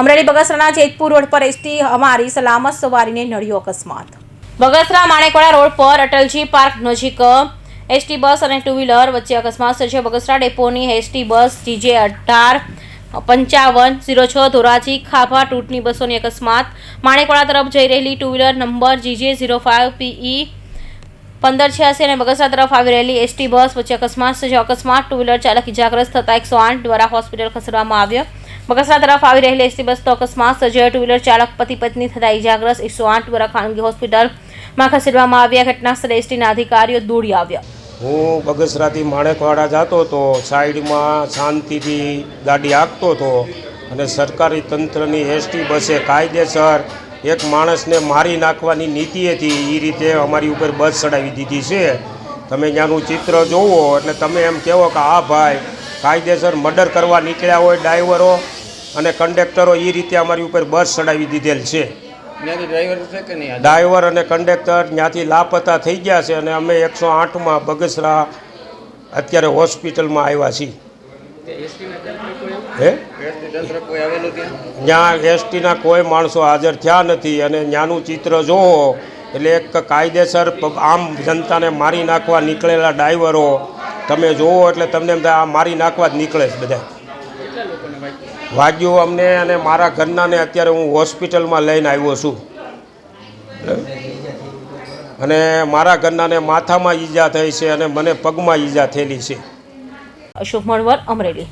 અમરેલી બગસરાના જેતપુર રોડ પર એસટી અમારી સલામત સવારીને નડ્યો અકસ્માત. બગસરા માણેકવાડા રોડ પર અટલજી પાર્ક નજીક એસટી બસ અને ટુ વ્હીલર વચ્ચે અકસ્માત સર્જ્યો. બગસરા ડેપોની એસટી બસ જીજે અઢાર, પંચાવન, ઝીરો છ, ધોરાજી, ખાભા ટૂટની બસોની અકસ્માત. માણેકવાડા તરફ જઈ રહેલી two wheeler number GJ zero five PE પંદર છ્યાસી અને બગસરા તરફ આવી રહેલી એસટી બસ વચ્ચે અકસ્માત સર્જ્યો. અકસ્માત ટુ વ્હીલર ચાલક ઇજાગ્રસ્ત થતા એકસો આઠ દ્વારા હોસ્પિટલ ખસેડવામાં આવ્યો. બગસરા તરફ આવી રહેલી એસટી બસ તો અકસ્માત સર્જાયો ટુ વ્હીલર ચાલક, પતિ, પત્ની થતા ઇજાગ્રસ્ત એકસો આઠ દ્વારા ખાનગી હોસ્પિટલમાં ખસેડવામાં આવ્યા. ઘટના સ્થળે એસટીના અધિકારીઓ દોડી આવ્યા. હું બગસરાથી માણેકવાડા જતો હતો, સાઈડમાં શાંતિથી ગાડી હાંકતો હતો અને સરકારી તંત્રની એસટી બસે કાયદેસર એક માણસને મારી નાખવાની નીતિ હતી એ રીતે અમારી ઉપર બસ ચડાવી દીધી છે. તમે ત્યાંનું ચિત્ર જોવો એટલે તમે એમ કહેવો કે, આ ભાઈ કાયદેસર મર્ડર કરવા નીકળ્યા હોય, ડ્રાઈવરો અને કંડક્ટરો એ રીતે અમારી ઉપર બસ ચડાવી દીધેલ છે. ડ્રાઈવર અને કંડક્ટર ત્યાંથી લાપતા થઈ ગયા છે અને અમે એકસો આઠમાં બગસરા અત્યારે હોસ્પિટલમાં આવ્યા છીએ. હે? ત્યાં? એસટીના કોઈ માણસો હાજર થયા નથી અને ત્યાંનું ચિત્ર જોવો એટલે એક કાયદેસર આમ જનતાને મારી નાખવા નીકળેલા ડ્રાઈવરો તમે જોવો એટલે તમને આ મારી નાખવા જ નીકળે છે બધા. વાગ્યું અમને અને મારા ઘરનાને અત્યારે હું હોસ્પિટલમાં લઈને આવ્યો છું. અને મારા ઘરનાને માથામાં ઈજા થઈ છે અને મને પગમાં ઈજા થયેલી છે. અશોક મણવર, અમરેલી.